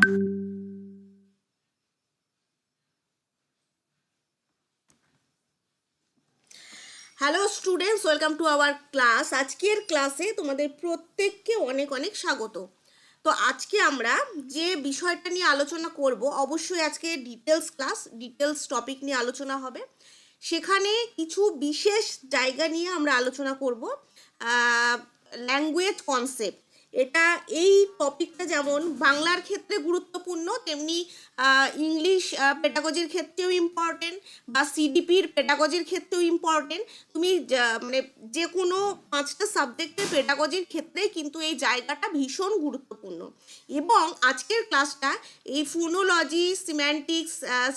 Hello students welcome to our class আজকের ক্লাসে তোমাদের প্রত্যেককে অনেক অনেক স্বাগত। তো আজকে আমরা যে বিষয়টা নিয়ে আলোচনা করব, অবশ্যই আজকে ডিটেলস ক্লাস ডিটেলস টপিক নিয়ে আলোচনা হবে। সেখানে কিছু বিশেষ জায়গা নিয়ে আমরা আলোচনা করব ল্যাঙ্গুয়েজ কনসেপ্ট এটা এই টপিকটা যেমন বাংলার ক্ষেত্রে গুরুত্বপূর্ণ, তেমনি ইংলিশ পেটাগজির ক্ষেত্রেও ইম্পর্টেন্ট বা সিডিপির পেটাগজির ক্ষেত্রেও ইম্পর্টেন্ট তুমি মানে যে কোনো পাঁচটা সাবজেক্টের পেটাগজির ক্ষেত্রে কিন্তু এই জায়গাটা ভীষণ গুরুত্বপূর্ণ। এবং আজকের ক্লাসটা এই ফোনোলজি সিম্যান্টিক্স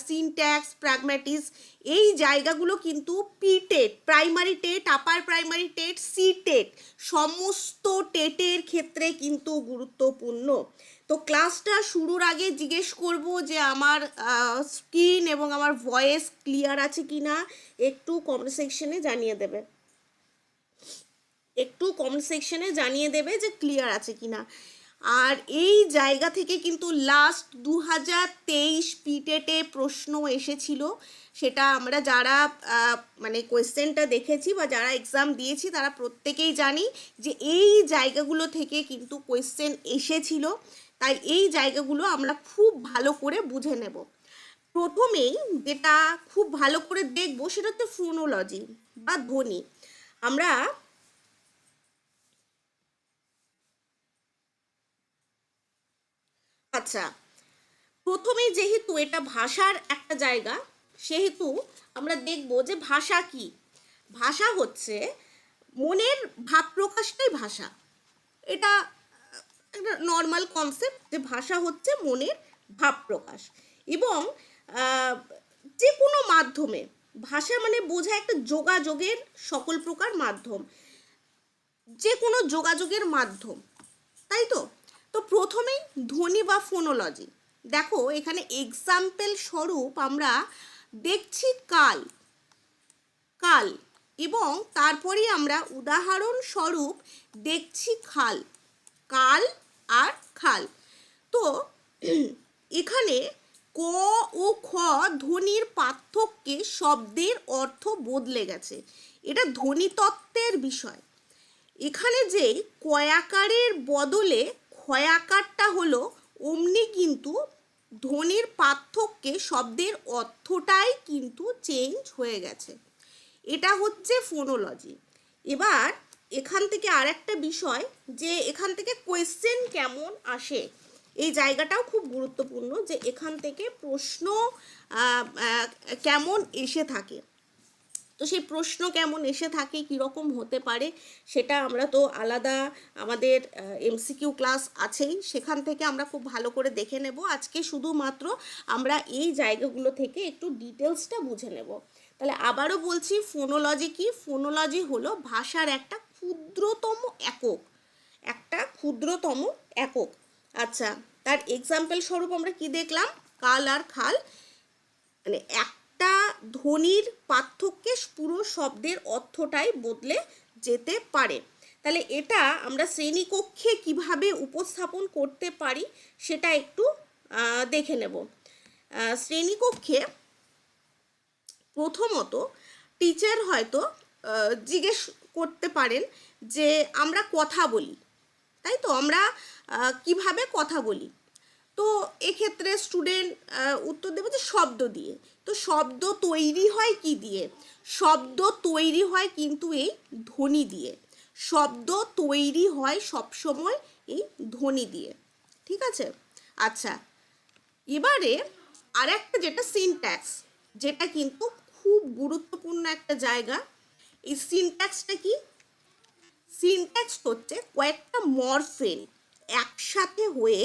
সিনট্যাক্স প্র্যাগম্যাটিক্স এই জায়গাগুলো কিন্তু P TET primary TET upper primary TET C TET, সমস্ত টেটের ক্ষেত্রে কিন্তু গুরুত্বপূর্ণ। তো ক্লাসটা শুরুর আগে জিজ্ঞেস করব যে আমার স্ক্রিন এবং আমার ভয়েস ক্লিয়ার আছে কি না একটু কমেন্ট সেকশনে জানিয়ে দেবে। একটু কমেন্ট সেকশনে জানিয়ে দেবে যে ক্লিয়ার আছে কি না আর এই জায়গা থেকে কিন্তু লাস্ট দু হাজার তেইশ পিটেটে প্রশ্ন এসেছিল। সেটা আমরা যারা মানে কোয়েশ্চেনটা দেখেছি বা যারা এক্সাম দিয়েছি, তারা প্রত্যেকেই জানি যে এই জায়গাগুলো থেকে কিন্তু কোয়েশ্চেন এসেছিল। তাই এই জায়গাগুলো আমরা খুব ভালো করে বুঝে নেব। প্রথমেই যেটা খুব ভালো করে দেখব, সেটা হচ্ছে ফোনোলজি বা ধ্বনি। আমরা আচ্ছা প্রথমে যেহেতু এটা ভাষার একটা জায়গা, সেহেতু আমরা দেখব যে ভাষা কি। ভাষা হচ্ছে মনের ভাব প্রকাশটাই ভাষা। এটা একটা নর্মাল কনসেপ্ট যে ভাষা হচ্ছে মনের ভাব প্রকাশ। এবং যে কোনো মাধ্যমে, ভাষা মানে বোঝা একটা যোগাযোগের সকল প্রকার মাধ্যম। যে কোনো যোগাযোগের মাধ্যম, তাই তো? তো প্রথমেই ধ্বনি বা ফোনোলজি দেখো, এখানে এক্সাম্পল স্বরূপ আমরা দেখছি কাল। কাল এবং তারপরে আমরা উদাহরণ স্বরূপ দেখছি খাল। কাল আর খাল। তো এখানে ক ও খ ধ্বনির পার্থক্যে শব্দের অর্থ বদলে গেছে। এটা ধ্বনিতত্ত্বের বিষয়। এখানে যে কয়াকারের বদলে ক্ষয়াকারটা হলো, অমনি কিন্তু ধ্বনির পার্থক্যে শব্দের অর্থটাই কিন্তু চেঞ্জ হয়ে গেছে। এটা হচ্ছে ফোনোলজি এবার এখান থেকে আরেকটা বিষয় যে এখান থেকে কোয়েশ্চেন কেমন আসে, এই জায়গাটাও খুব গুরুত্বপূর্ণ যে এখান থেকে প্রশ্ন কেমন এসে থাকে। তো সেই প্রশ্ন কেমন এসে থাকে, কীরকম হতে পারে, সেটা আমরা তো আলাদা আমাদের এমসিকিউ ক্লাস আছেই। সেখান থেকে আমরা খুব ভালো করে দেখে নেব। আজকে শুধুমাত্র আমরা এই জায়গাগুলো থেকে একটু ডিটেলসটা বুঝে নেব। তাহলে আবারও বলছি ফোনোলজি কি? ফোনোলজি হলো ভাষার একটা ক্ষুদ্রতম একক। একটা ক্ষুদ্রতম একক। আচ্ছা তার এক্সাম্পল স্বরূপ আমরা কি দেখলাম? কাল আর খাল। মানে একটা ধ্বনির পার্থক্যে পুরো শব্দের অর্থটাই বদলে যেতে পারে। তাহলে এটা আমরা শ্রেণীকক্ষে কীভাবে উপস্থাপন করতে পারি সেটা একটু দেখে নেব। শ্রেণীকক্ষে প্রথমত টিচার হয়তো জিজ্ঞেস করতে পারেন যে, আমরা কথা বলি। তাই তো? আমরা কীভাবে কথা বলি? তো এক্ষেত্রে স্টুডেন্ট উত্তর দেবে যে শব্দ দিয়ে। তো শব্দ তৈরি হয় কি দিয়ে? শব্দ তৈরি হয় কিন্তু এই ধ্বনি দিয়ে। শব্দ তৈরি হয় সবসময় এই ধ্বনি দিয়ে। ঠিক আছে? আচ্ছা এবারে আরেকটা যেটা সিনট্যাক্স যেটা কিন্তু খুব গুরুত্বপূর্ণ একটা জায়গা। এই সিনট্যাক্সটা কি? সিনট্যাক্স হচ্ছে কয়েকটা মরফেন একসাথে হয়ে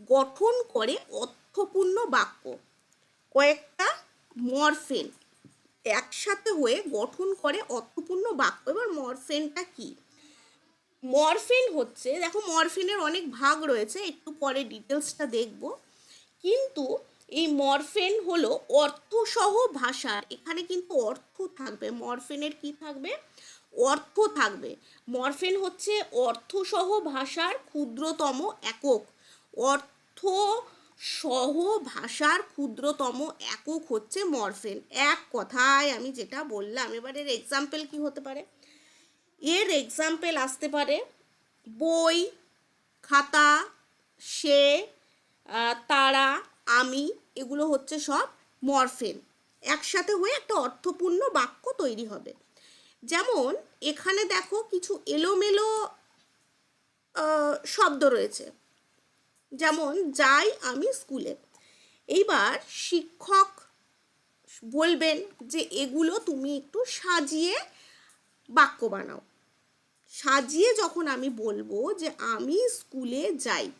গঠন করে অর্থপূর্ণ বাক্য। কয়েকটা মরফেন একসাথে হয়ে গঠন করে অর্থপূর্ণ বাক্য। এবার মরফেনটা কি? মরফিন হচ্ছে, দেখো মরফিনের অনেক ভাগ রয়েছে, একটু পরে ডিটেলসটা দেখব। কিন্তু এই মরফেন হলো অর্থসহ ভাষার এখানে কিন্তু অর্থ থাকবে। মরফিনের কি থাকবে? অর্থ থাকবে। মরফেন হচ্ছে অর্থসহ ভাষার ক্ষুদ্রতম একক। অর্থ সহ ভাষার ক্ষুদ্রতম একক হচ্ছে মরফেন এক কথায় আমি যেটা বললাম এবার এর এক্সাম্পল কি হতে পারে? এর এক্সাম্পল আসতে পারে বই, খাতা, সে তারা, আমি, এগুলো হচ্ছে সব মরফেন একসাথে হয়ে একটা অর্থপূর্ণ বাক্য তৈরি হবে। যেমন, এখানে দেখো কিছু এলোমেলো শব্দ রয়েছে। যেমন যাই আমি স্কুলে। এইবার শিক্ষক বলবেন যে, এগুলো তুমি একটু সাজিয়ে বাক্য বানাও। সাজিয়ে যখন আমি বলব যে, আমি স্কুলে যাই।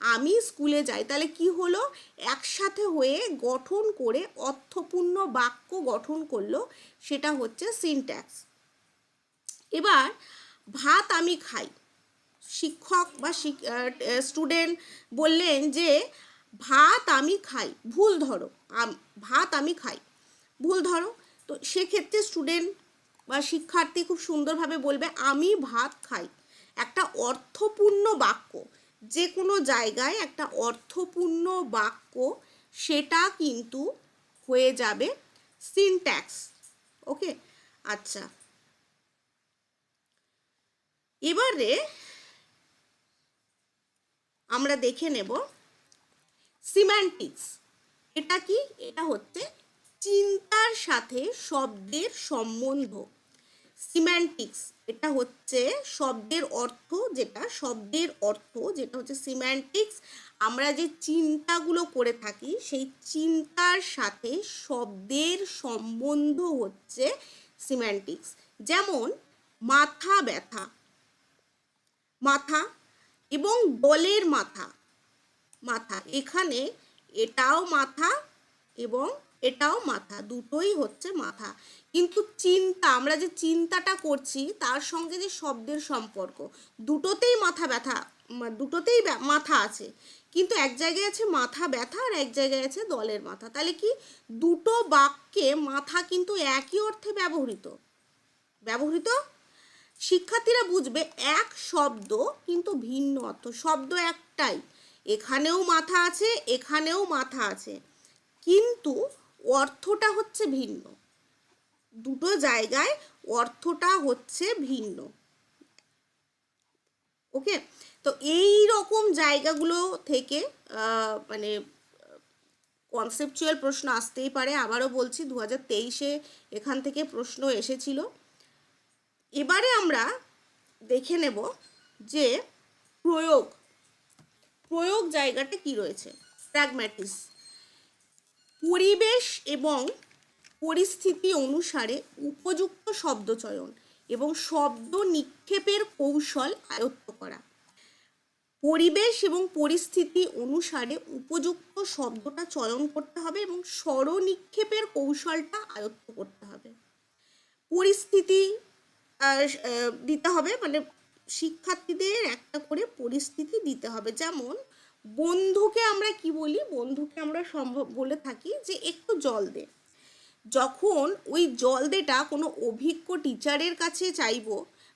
আমি স্কুলে যাই, তাহলে কি হলো? একসাথে হয়ে গঠন করে অর্থপূর্ণ বাক্য গঠন করল, সেটা হচ্ছে সিনট্যাক্স এবার ভাত আমি খাই। শিক্ষক বা স্টুডেন্ট বললেন যে, ভাত আমি খাই, ভুল ধরো ভাত আমি খাই, ভুল ধরো। তো সেক্ষেত্রে স্টুডেন্ট বা শিক্ষার্থী খুব সুন্দরভাবে বলবে, আমি ভাত খাই। একটা অর্থপূর্ণ বাক্য, যে কোনো জায়গায় একটা অর্থপূর্ণ বাক্য, সেটা কিন্তু হয়ে যাবে সিনট্যাক্স ওকে আচ্ছা। এবারে আমরা দেখে নেব। সিম্যান্টিক্স এটা কি? এটা হচ্ছে চিন্তার সাথে শব্দের সম্বন্ধ। সিম্যান্টিক্স এটা হচ্ছে শব্দের অর্থ যেটা, শব্দের অর্থ যেটা হচ্ছে সিম্যান্টিক্স আমরা যে চিন্তাগুলো করে থাকি, সেই চিন্তার সাথে শব্দের সম্বন্ধ হচ্ছে সিম্যান্টিক্স যেমন, মাথা ব্যথা। মাথা এবং দলের মাথা মাথা। এখানে এটাও মাথা এবং এটাও মাথা, দুটোই হচ্ছে মাথা। কিন্তু চিন্তা, আমরা যে চিন্তাটা করছি, তার সঙ্গে যে শব্দের সম্পর্ক, দুটোতেই মাথা ব্যথা দুটোতেই মাথা আছে। কিন্তু এক জায়গায় আছে মাথা ব্যথা আর এক জায়গায় আছে দলের মাথা। তাহলে কি দুটো বাক্যে মাথা কিন্তু একই অর্থে ব্যবহৃত? ব্যবহৃত শিক্ষার্থীরা বুঝবে এক শব্দ কিন্তু ভিন্ন অর্থ। শব্দ একটাই। এখানেও মাথা আছে, এখানেও মাথা আছে। কিন্তু অর্থটা হচ্ছে ভিন্ন। দুটো জায়গায় অর্থটা হচ্ছে ভিন্ন। ওকে? তো এই রকম জায়গাগুলো থেকে মানে কনসেপচুয়াল প্রশ্ন আসতেই পারে। আবারও বলছি, দু হাজার তেইশে এখান থেকে প্রশ্ন এসেছিল। এবারে আমরা দেখে নেব যে প্রয়োগ প্রয়োগ জায়গাটা কি রয়েছে? প্র্যাগম্যাটিস পরিবেশ এবং পরিস্থিতি অনুসারে উপযুক্ত শব্দচয়ন এবং শব্দ নিক্ষেপের কৌশল আয়ত্ত করা। পরিবেশ এবং পরিস্থিতি অনুসারে উপযুক্ত শব্দটা চয়ন করতে হবে এবং স্বর নিক্ষেপের কৌশলটা আয়ত্ত করতে হবে। পরিস্থিতি দিতে হবে। মানে শিক্ষার্থীদের একটা করে পরিস্থিতি দিতে হবে। যেমন বন্ধুকে আমরা কি বলি? বন্ধুকে আমরা সম্ভব, বলে থাকি যে একটু জল দে। যখন ওই জল দেটা কোনো অভিজ্ঞ টিচারের কাছে চাইব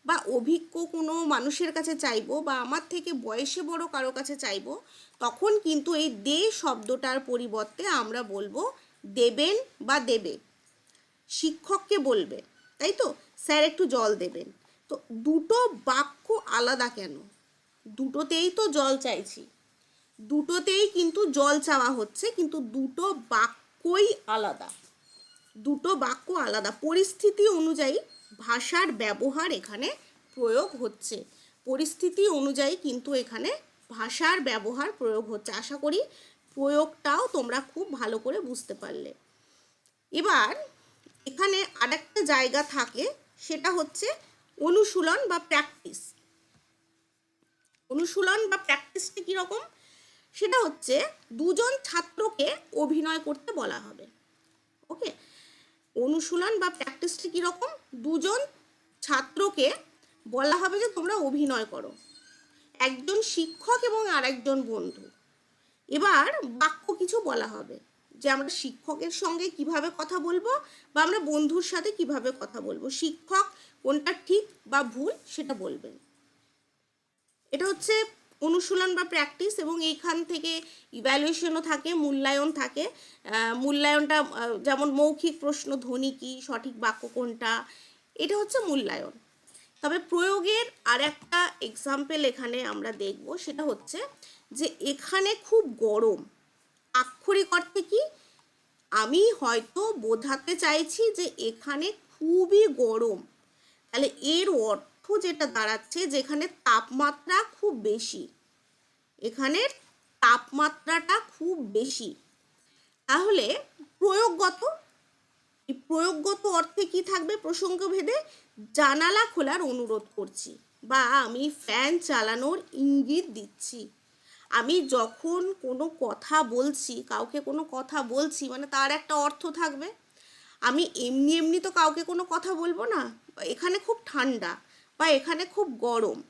বা অভিজ্ঞ কোনো মানুষের কাছে চাইব বা আমার থেকে বয়সে বড় কারও কাছে চাইব, তখন কিন্তু এই দে শব্দটার পরিবর্তে আমরা বলব দেবেন বা দেবে। শিক্ষককে বলবে। তাই তো? স্যার একটু জল দেবেন। তো দুটো বাক্য আলাদা কেন? দুটোতেই তো জল চাইছি। দুটোতেই কিন্তু জল চাওয়া হচ্ছে, কিন্তু দুটো বাক্যই আলাদা। দুটো বাক্য আলাদা। পরিস্থিতি অনুযায়ী ভাষার ব্যবহার এখানে প্রয়োগ হচ্ছে। পরিস্থিতি অনুযায়ী কিন্তু এখানে ভাষার ব্যবহার প্রয়োগ হচ্ছে। আশা করি প্রয়োগটাও তোমরা খুব ভালো করে বুঝতে পারলে। এবার এখানে আরেকটা জায়গা থাকে সেটা হচ্ছে অনুশীলন বা প্র্যাকটিস অনুশীলন বা প্র্যাকটিসটা কীরকম সেটা হচ্ছে দুজন ছাত্রকে অভিনয় করতে বলা হবে। ওকে? অনুশীলন বা প্র্যাকটিসটি কীরকম দুজন ছাত্রকে বলা হবে যে তোমরা অভিনয় করো। একজন শিক্ষক এবং আরেকজন বন্ধু। এবার বাক্য কিছু বলা হবে। যে আমরা শিক্ষকের সঙ্গে কীভাবে কথা বলব বা আমরা বন্ধুর সাথে কীভাবে কথা বলব। শিক্ষক কোনটা ঠিক বা ভুল সেটা বলবেন। এটা হচ্ছে অনুশীলন বা প্র্যাকটিস এবং এইখান থেকে ইভ্যালুয়েশনও থাকে, মূল্যায়ন থাকে। মূল্যায়নটা যেমন মৌখিক প্রশ্ন, ধ্বনি কী, সঠিক বাক্য কোনটা, এটা হচ্ছে মূল্যায়ন। তবে প্রয়োগের আর একটা এক্সাম্পল এখানে আমরা দেখব, সেটা হচ্ছে যে এখানে খুব গরম আক্ষরিক অর্থে কি? আমি হয়তো বোঝাতে চাইছি যে এখানে খুবই গরম। তাহলে এর অর্থ যেটা দাঁড়াচ্ছে যেখানে তাপমাত্রা খুব বেশি। এখানের তাপমাত্রাটা খুব বেশি। তাহলে প্রয়োগগত প্রয়োগগত অর্থে কি থাকবে প্রসঙ্গ ভেদে জানালা খোলার অনুরোধ করছি বা আমি ফ্যান চালানোর ইঙ্গিত দিচ্ছি। আমি যখন কোনো কথা বলছি, কাউকে কোনো কথা বলছি মানে তার একটা অর্থ থাকবে। আমি এমনি এমনি তো কাউকে কোনো কথা বলব না। এখানে খুব ঠান্ডা বা এখানে খুব গরম।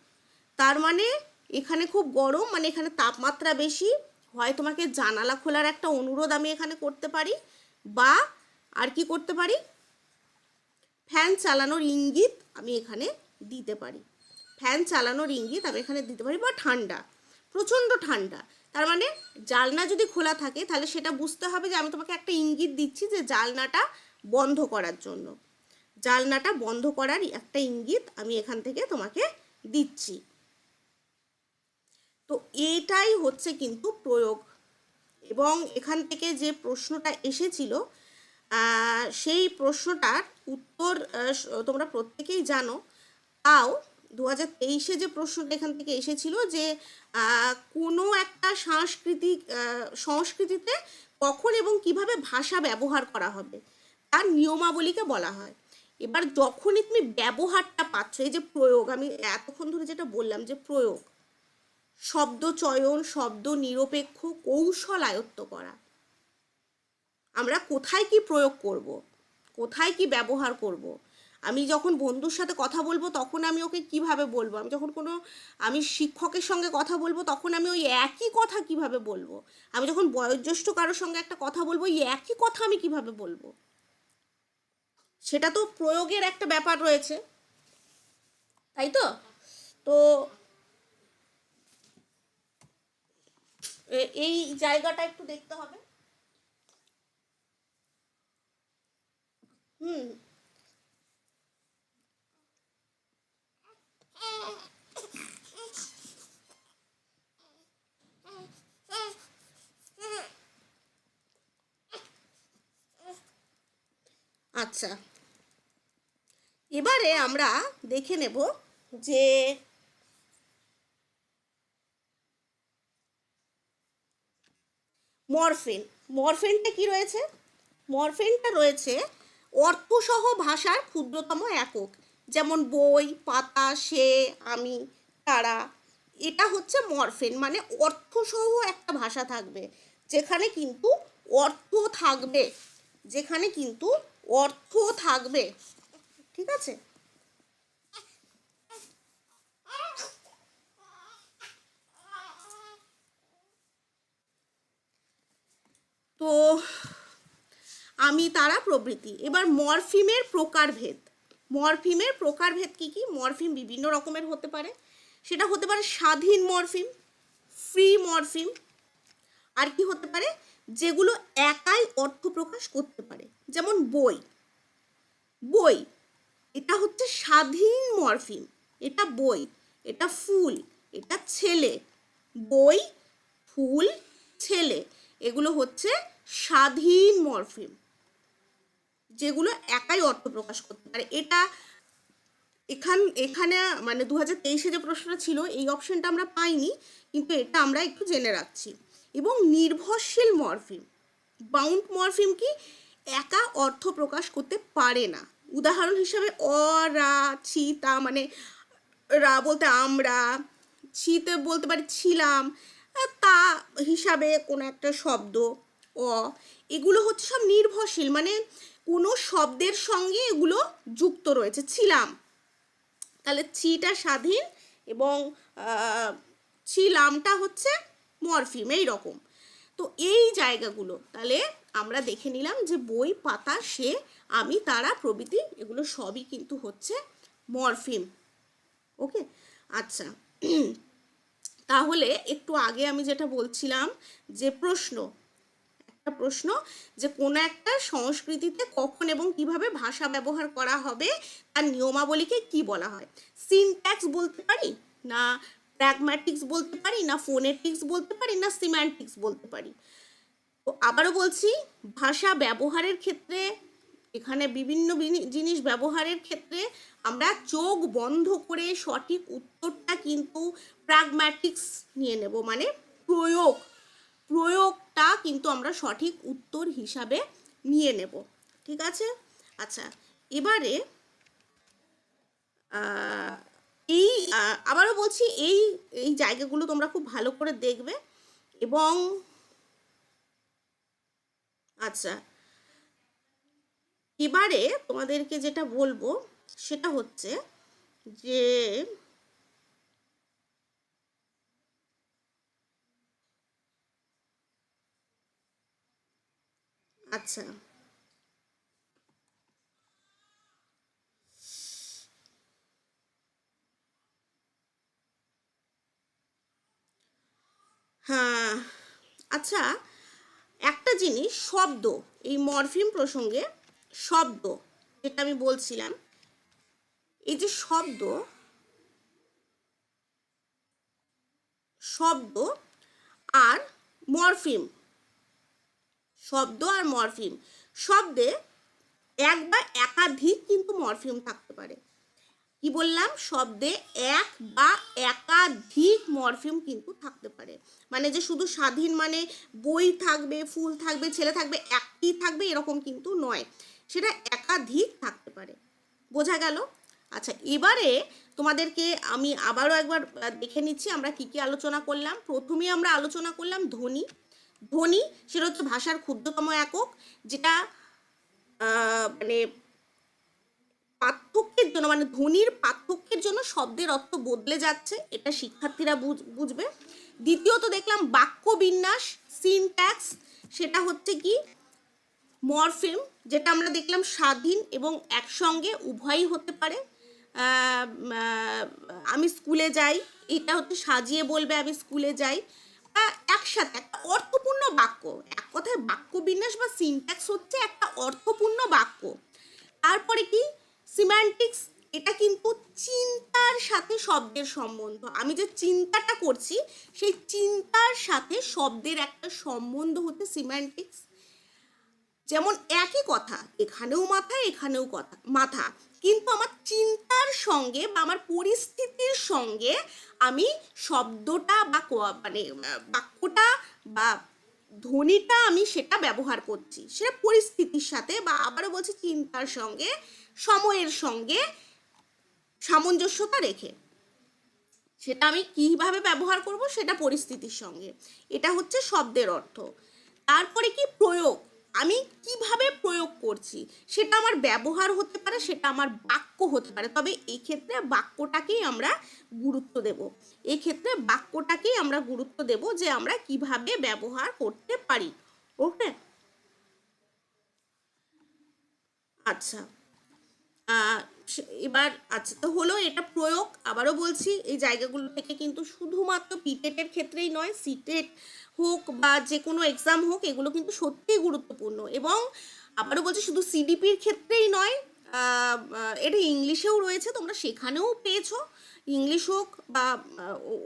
তার মানে এখানে খুব গরম মানে এখানে তাপমাত্রা বেশি। হয় তোমাকে জানালা খোলার একটা অনুরোধ আমি এখানে করতে পারি বা আর কি করতে পারি? ফ্যান চালানোর ইঙ্গিত আমি এখানে দিতে পারি। ফ্যান চালানোর ইঙ্গিত আমি এখানে দিতে পারি বা ঠান্ডা। প্রচণ্ড ঠান্ডা। তার মানে জালনা যদি খোলা থাকে, তাহলে সেটা বুঝতে হবে যে আমি তোমাকে একটা ইঙ্গিত দিচ্ছি যে জালনাটা বন্ধ করার জন্য। জালনাটা বন্ধ করার একটা ইঙ্গিত আমি এখান থেকে তোমাকে দিচ্ছি। তো এটাই হচ্ছে কিন্তু প্রয়োগ। এবং এখান থেকে যে প্রশ্নটা এসেছিল সেই প্রশ্নটার উত্তর তোমরা প্রত্যেকেই জানো। তাও দু হাজার তেইশে যে প্রশ্নটা এখান থেকে এসেছিল যে কোনো একটা সাংস্কৃতিক সংস্কৃতিতে কখন এবং কীভাবে ভাষা ব্যবহার করা হবে, তার নিয়মাবলীকে বলা হয়। এবার যখনই তুমি ব্যবহারটা পাচ্ছ, এই যে প্রয়োগ, আমি এতক্ষণ ধরে যেটা বললাম যে প্রয়োগ, শব্দ চয়ন, শব্দ নিরপেক্ষ, কৌশল আয়ত্ত করা, আমরা কোথায় কি প্রয়োগ করব, কোথায় কি ব্যবহার করব আমি যখন বন্ধুর সাথে কথা বলব, তখন আমি ওকে কীভাবে বলব? আমি যখন কোনো, আমি শিক্ষকের সঙ্গে কথা বলব, তখন আমি ওই একই কথা কীভাবে বলব? আমি যখন বয়োজ্যেষ্ঠ কারোর সঙ্গে একটা কথা বলব, ওই একই কথা আমি কীভাবে বলব? সেটা তো প্রয়োগের একটা ব্যাপার রয়েছে। তাই তো? তো এই জায়গাটা একটু দেখতে হবে। হুম। আচ্ছা। এবারে আমরা দেখে নেব যে মরফিন, মরফিনটা কি রয়েছে? মরফিনটা রয়েছে অর্থসহ ভাষার ক্ষুদ্রতম একক। যেমন বই, পাতা, সে, আমি, তারা, এটা হচ্ছে মরফিন মানে অর্থসহ একটা ভাষা থাকবে, যেখানে কিন্তু অর্থ থাকবে, যেখানে কিন্তু অর্থ থাকবে, ঠিক আছে? তো, আমি তারা প্রভৃতি, এবার মরফিমের প্রকারভেদ। মরফিমের প্রকারভেদ কী কী? মরফিম বিভিন্ন রকমের হতে পারে। সেটা হতে পারে স্বাধীন মরফিম ফ্রি মরফিম, আর কি হতে পারে? যেগুলো একাই অর্থ প্রকাশ করতে পারে। যেমন বই। বই, এটা হচ্ছে স্বাধীন মরফিম। এটা বই, এটা ফুল, এটা ছেলে। বই, ফুল, ছেলে। এগুলো হচ্ছে স্বাধীন মরফিম। যেগুলো একাই অর্থ প্রকাশ করতে পারে। এটা এখান, এখানে মানে দু হাজার তেইশে যে প্রশ্নটা ছিল, এই অপশনটা আমরা পাইনি, কিন্তু এটা আমরা একটু জেনে রাখছি। এবং নির্ভরশীল মরফিম বাউন্ড মরফিম কি একা অর্থ প্রকাশ করতে পারে না। উদাহরণ হিসাবে অ, রা, ছি, তা মানে রা বলতে আমরা, ছিতে বলতে পারি ছিলাম, তা হিসাবে কোনো একটা শব্দ। অ, এগুলো হচ্ছে সব নির্ভরশীল মানে কোনো শব্দের সঙ্গে এগুলো যুক্ত রয়েছে। ছিলাম, তাহলে ছিটা স্বাধীন এবং ছিলামটা হচ্ছে মরফিম এই রকম তো এই জায়গাগুলো, তাহলে আমরা দেখে নিলাম যে বই, পাতা, সে, আমি, তারা, প্রভৃতি, এগুলো সবই কিন্তু হচ্ছে মরফিম। ওকে? আচ্ছা তাহলে একটু আগে আমি যেটা বলছিলাম যে প্রশ্ন প্রশ্ন যে কোনো একটা সংস্কৃতিতে কখন এবং কীভাবে ভাষা ব্যবহার করা হবে, তার নিয়মাবলীকে কি বলা হয়? সিনট্যাক্স বলতে পারি না প্র্যাগম্যাটিক্স বলতে পারি না ফোনেটিক্স বলতে পারি না সিম্যান্টিক্স বলতে পারি? তো আবারও বলছি, ভাষা ব্যবহারের ক্ষেত্রে, এখানে বিভিন্ন জিনিস ব্যবহারের ক্ষেত্রে আমরা চোখ বন্ধ করে সঠিক উত্তরটা কিন্তু প্র্যাগম্যাটিক্স নিয়ে নেব। মানে প্রয়োগ প্রয়োগ প্রয়োগটা কিন্তু আমরা সঠিক উত্তর হিসাবে নিয়ে নেব। ঠিক আছে? আচ্ছা এবারে এই আবারও বলছি, এই এই জায়গাগুলো তোমরা খুব ভালো করে দেখবে এবং আচ্ছা এবারে তোমাদেরকে যেটা বলব সেটা হচ্ছে যে আচ্ছা। হ্যাঁ আচ্ছা একটা জিনিস, শব্দ, এই মরফিম প্রসঙ্গে শব্দ, যেটা আমি বলছিলাম, এই যে শব্দ শব্দ আর মরফিম শব্দ আর মরফিম। শব্দে এক বা একাধিক কিন্তু মরফিম থাকতে পারে। কি বললাম? শব্দে এক বা একাধিক মরফিম কিন্তু থাকতে পারে। মানে যে শুধু স্বাধীন মানে বই থাকবে, ফুল থাকবে, ছেলে থাকবে একটি থাকবে, এরকম কিন্তু নয়। সেটা একাধিক থাকতে পারে। বোঝা গেল? আচ্ছা এবারে তোমাদেরকে আমি আবারও একবার দেখে নিচ্ছি আমরা কি কি আলোচনা করলাম। প্রথমে আমরা আলোচনা করলাম ধ্বনি। ধ্বনি, সেটা হচ্ছে ভাষার ক্ষুদ্রতম একক, যেটা মানে পার্থক্যের জন্য মানে ধ্বনির পার্থক্যের জন্য শব্দের অর্থ বদলে যাচ্ছে, এটা শিক্ষার্থীরা বুঝ- বুঝবে। দ্বিতীয়ত দেখলাম বাক্য বিন্যাস সিনট্যাক্স সেটা হচ্ছে কি, মরফিম, যেটা আমরা দেখলাম স্বাধীন এবং একসঙ্গে উভয়ই হতে পারে। আমি স্কুলে যাই, এটা হচ্ছে সাজিয়ে বলবে আমি স্কুলে যাই। একসাথে একটা অর্থপূর্ণ বাক্য। এক কথায় বাক্য বিন্যাস বা সিনট্যাক্স হচ্ছে একটা অর্থপূর্ণ বাক্য। তারপরে কি? সিম্যান্টিক্স এটা কিন্তু চিন্তার সাথে শব্দের সম্বন্ধ। আমি যে চিন্তাটা করছি, সেই চিন্তার সাথে শব্দের একটা সম্বন্ধ হচ্ছে সিম্যান্টিক্স যেমন একই কথা, এখানেও মাথা, এখানেও কথা, মাথা। কিন্তু আমার চিন্তার সঙ্গে বা আমার পরিস্থিতির সঙ্গে আমি শব্দটা বা মানে বাক্যটা বা ধ্বনিটা আমি সেটা ব্যবহার করছি। সেটা পরিস্থিতির সাথে বা আবারও বলছি চিন্তার সঙ্গে, সময়ের সঙ্গে সামঞ্জস্যতা রেখে। সেটা আমি কীভাবে ব্যবহার করব সেটা পরিস্থিতির সঙ্গে। এটা হচ্ছে শব্দের অর্থ। তারপরে কি? প্রয়োগ। আমি কীভাবে প্রয়োগ করছি? সেটা আমার ব্যবহার হতে পারে, সেটা আমার বাক্য হতে পারে। তবে এই ক্ষেত্রে বাক্যটাকেই আমরা গুরুত্ব দেব। এই ক্ষেত্রে বাক্যটাকেই আমরা গুরুত্ব দেব যে আমরা কীভাবে ব্যবহার করতে পারি। ওকে? আচ্ছা। এবার আচ্ছা তো হলো এটা প্রয়োগ। আবারও বলছি, এই জায়গাগুলো থেকে কিন্তু শুধুমাত্র পিটেটের ক্ষেত্রেই নয় সিটেট হোক বা যে কোনো এক্সাম হোক, এগুলো কিন্তু সত্যিই গুরুত্বপূর্ণ। এবং আবারও বলছি, শুধু সিডিপির ক্ষেত্রেই নয় এটা ইংলিশেও রয়েছে, তোমরা সেখানেও পেয়েছ। ইংলিশ হোক বা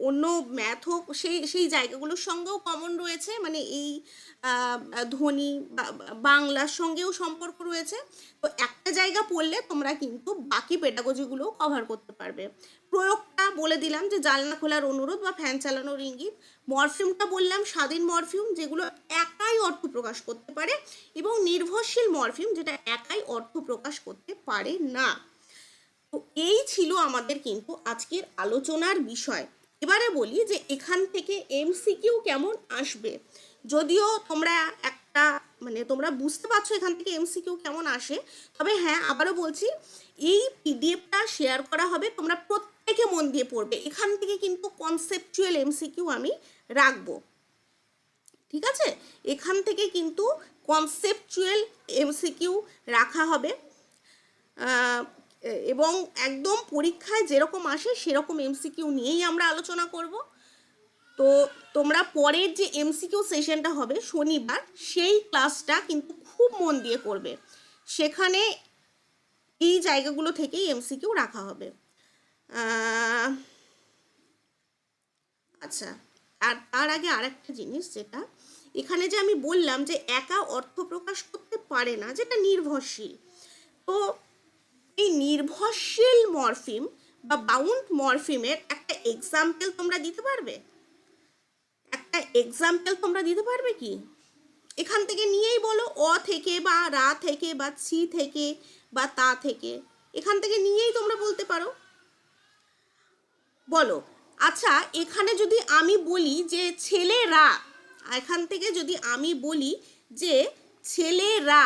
অন্য ম্যাথ হোক, সেই সেই জায়গাগুলোর সঙ্গেও কমন রয়েছে। মানে এই ধ্বনি বাংলার সঙ্গেও সম্পর্ক রয়েছে। তো একটা জায়গা পড়লে তোমরা কিন্তু বাকি পেডাগজিগুলো কভার করতে পারবে। প্রয়োগটা বলে দিলাম যে জানলা খোলার অনুরোধ বা ফ্যান চালানোর ইঙ্গিত। মরফিউমটা বললাম স্বাধীন মরফিউম যেগুলো একাই অর্থ প্রকাশ করতে পারে এবং নির্ভরশীল মরফিউম যেটা একাই অর্থ প্রকাশ করতে পারে না। তো এই ছিল আমাদের কিন্তু আজকের আলোচনার বিষয়। এবারে বলি যে এখান থেকে এমসিকিউ কেমন আসবে? যদিও তোমরা একটা মানে তোমরা বুঝতে পারছ এখান থেকে এমসিকিউ কেমন আসে। তবে হ্যাঁ আবারও বলছি, এই পিডিএফটা শেয়ার করা হবে, তোমরা প্রত্যেকে মন দিয়ে পড়বে। এখান থেকে কিন্তু কনসেপচুয়াল এমসিকিউ আমি রাখব। ঠিক আছে? এখান থেকে কিন্তু কনসেপচুয়াল এমসিকিউ রাখা হবে। এবং একদম পরীক্ষায় যেরকম আসে সেরকম এমসিকিউ নিয়েই আমরা আলোচনা করব। তো তোমরা পরের যে এমসিকিউ সেশনটা হবে শনিবার, সেই ক্লাসটা কিন্তু খুব মন দিয়ে করবে। সেখানে এই জায়গাগুলো থেকেই এমসিকিউ রাখা হবে। আচ্ছা আর তার আগে আরেকটা জিনিস যেটা, এখানে যে আমি বললাম যে একা অর্থ প্রকাশ করতে পারে না, যেটা নির্ভরশীল। তো এই নির্ভরশীল মরফিম বা বাউন্ড মরফিমের একটা এক্সাম্পল তোমরা দিতে পারবে? একটা এক্সাম্পল তোমরা দিতে পারবে কি? এখান থেকে নিয়েই বলো অ থেকে বা রা থেকে বা ছি থেকে বা তা থেকে। এখান থেকে নিয়েই তোমরা বলতে পারো। বলো আচ্ছা এখানে যদি আমি বলি যে ছেলেরা, এখান থেকে যদি আমি বলি যে ছেলেরা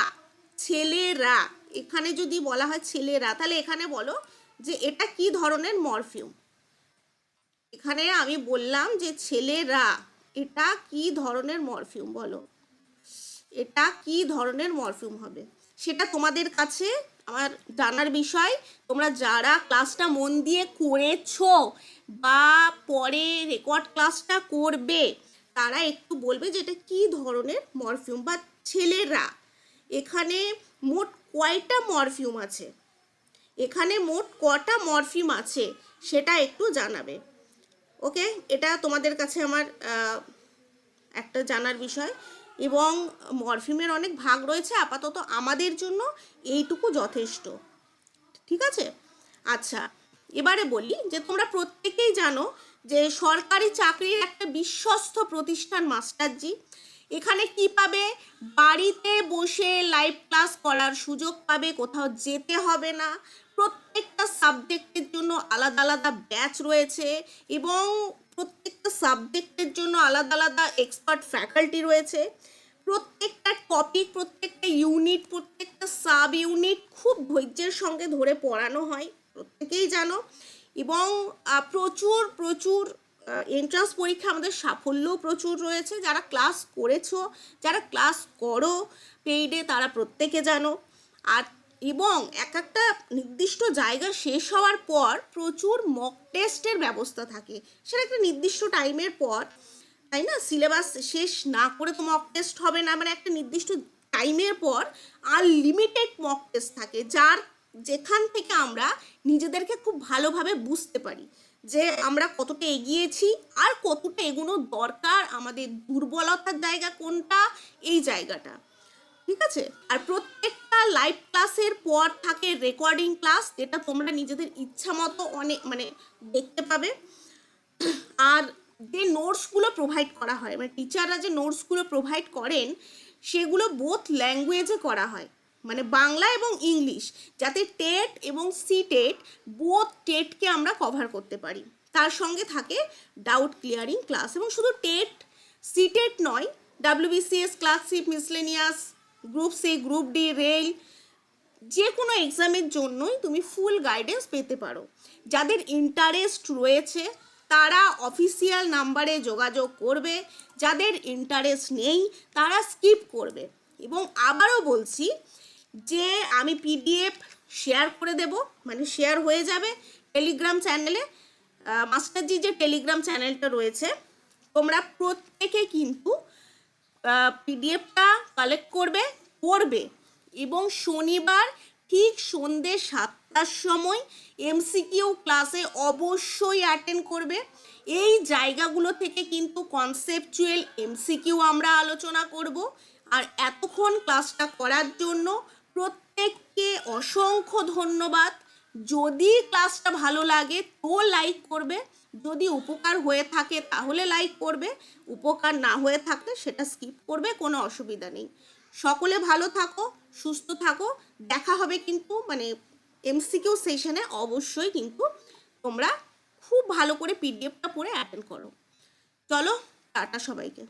ছেলেরা এখানে যদি বলা হয় ছেলেরা, তাহলে এখানে বলো যে এটা কি ধরনের মরফিউম? এখানে আমি বললাম যে ছেলেরা, এটা কি ধরনের মরফিউম বলো? এটা কি ধরনের মরফিউম হবে? সেটা তোমাদের কাছে আমার জানার বিষয়। তোমরা যারা ক্লাসটা মন দিয়ে করেছ বা পরে রেকর্ড ক্লাসটা করবে, তারা একটু বলবে যে এটা কি ধরনের মরফিউম বা ছেলেরা? এখানে মোট কয়টা মরফিউম আছে? এখানে মোট কটা মরফিউম আছে সেটা একটু জানাবে। ওকে? এটা তোমাদের কাছে আমার একটা জানার বিষয়। এবং মরফিমের অনেক ভাগ রয়েছে, আপাতত আমাদের জন্য এইটুকু যথেষ্ট। ঠিক আছে? আচ্ছা এবারে বলি যে তোমরা প্রত্যেকেই জানো যে সরকারি চাকরির একটা বিশ্বস্ত প্রতিষ্ঠান মাস্টারজি। এখানে কি পাবে? বাড়িতে বসে লাইভ ক্লাস করার সুযোগ পাবে, কোথাও যেতে হবে না। প্রত্যেকটা সাবজেক্টের জন্য আলাদা আলাদা ব্যাচ রয়েছে এবং প্রত্যেকটা সাবজেক্টের জন্য আলাদা আলাদা এক্সপার্ট ফ্যাকাল্টি রয়েছে। প্রত্যেকটা টপিক প্রত্যেকটা ইউনিট প্রত্যেকটা সাব ইউনিট খুব ধৈর্যের সঙ্গে ধরে পড়ানো হয়, প্রত্যেকেই জানো। এবং প্রচুর প্রচুর এন্ট্রান্স পরীক্ষা আমাদের সাফল্যও প্রচুর রয়েছে। যারা ক্লাস করেছ, যারা ক্লাস করো পেইডে তারা প্রত্যেকে জানো। আর এবং এক একটা নির্দিষ্ট জায়গা শেষ হওয়ার পর প্রচুর মক টেস্টের ব্যবস্থা থাকে। সেটা একটা নির্দিষ্ট টাইমের পর, তাই না? সিলেবাস শেষ না করে তো মক টেস্ট হবে না। মানে একটা নির্দিষ্ট টাইমের পর আনলিমিটেড মক টেস্ট থাকে, যার যেখান থেকে আমরা নিজেদেরকে খুব ভালোভাবে বুঝতে পারি। যে আমরা কতটা এগিয়েছি আর কতটা এগোনো দরকার, আমাদের দুর্বলতার জায়গা কোনটা, এই জায়গাটা। ঠিক আছে? আর প্রত্যেকটা লাইভ ক্লাসের পর থাকে রেকর্ডিং ক্লাস যেটা তোমরা নিজেদের ইচ্ছা মতো অনেক মানে দেখতে পাবে। আর যে নোটসগুলো প্রোভাইড করা হয় মানে টিচাররা যে নোটসগুলো প্রোভাইড করেন, সেগুলো বোথ ল্যাঙ্গুয়েজে করা হয়। মানে বাংলা এবং ইংলিশ, যাতে টেট এবং সি টেট বোথ টেটকে আমরা কভার করতে পারি। তার সঙ্গে থাকে ডাউট ক্লিয়ারিং ক্লাস এবং শুধু টেট, সি টেট নয় WBCS ক্লাসিপ miscellaneous group C group D rail যে কোনো এক্সামের জন্যই তুমি ফুল গাইডেন্স পেতে পারো। যাদের ইন্টারেস্ট রয়েছে, তারা অফিসিয়াল নাম্বারে যোগাযোগ করবে। যাদের ইন্টারেস্ট নেই, তারা স্কিপ করবে। এবং আবারও বলছি যে আমি পিডিএফ শেয়ার করে দেব মানে শেয়ার হয়ে যাবে টেলিগ্রাম চ্যানেলে মাস্টারজি যে টেলিগ্রাম চ্যানেলটা রয়েছে, তোমরা প্রত্যেকে কিন্তু পিডিএফটা কালেক্ট করবে পড়বে এবং শনিবার ঠিক সন্ধ্যে সাতটার সময় এমসিকিউ ক্লাসে অবশ্যই অ্যাটেন্ড করবে। এই জায়গাগুলো থেকে কিন্তু কনসেপচুয়াল এমসিকিউ আমরা আলোচনা করব। আর এতক্ষণ ক্লাসটা করার জন্য প্রত্যেককে অসংখ্য ধন্যবাদ। যদি ক্লাসটা ভালো লাগে তো লাইক করবে। যদি উপকার হয়ে থাকে তাহলে লাইক করবে। উপকার না হয়ে থাকলে সেটা স্কিপ করবে, কোনো অসুবিধা নেই। সকলে ভালো থাকো, সুস্থ থাকো। দেখা হবে কিন্তু মানে এমসিকিউ সেশনে অবশ্যই কিন্তু তোমরা খুব ভালো করে পিডিএফটা পড়ে অ্যাটেন্ড করো। চলো, টাটা সবাইকে।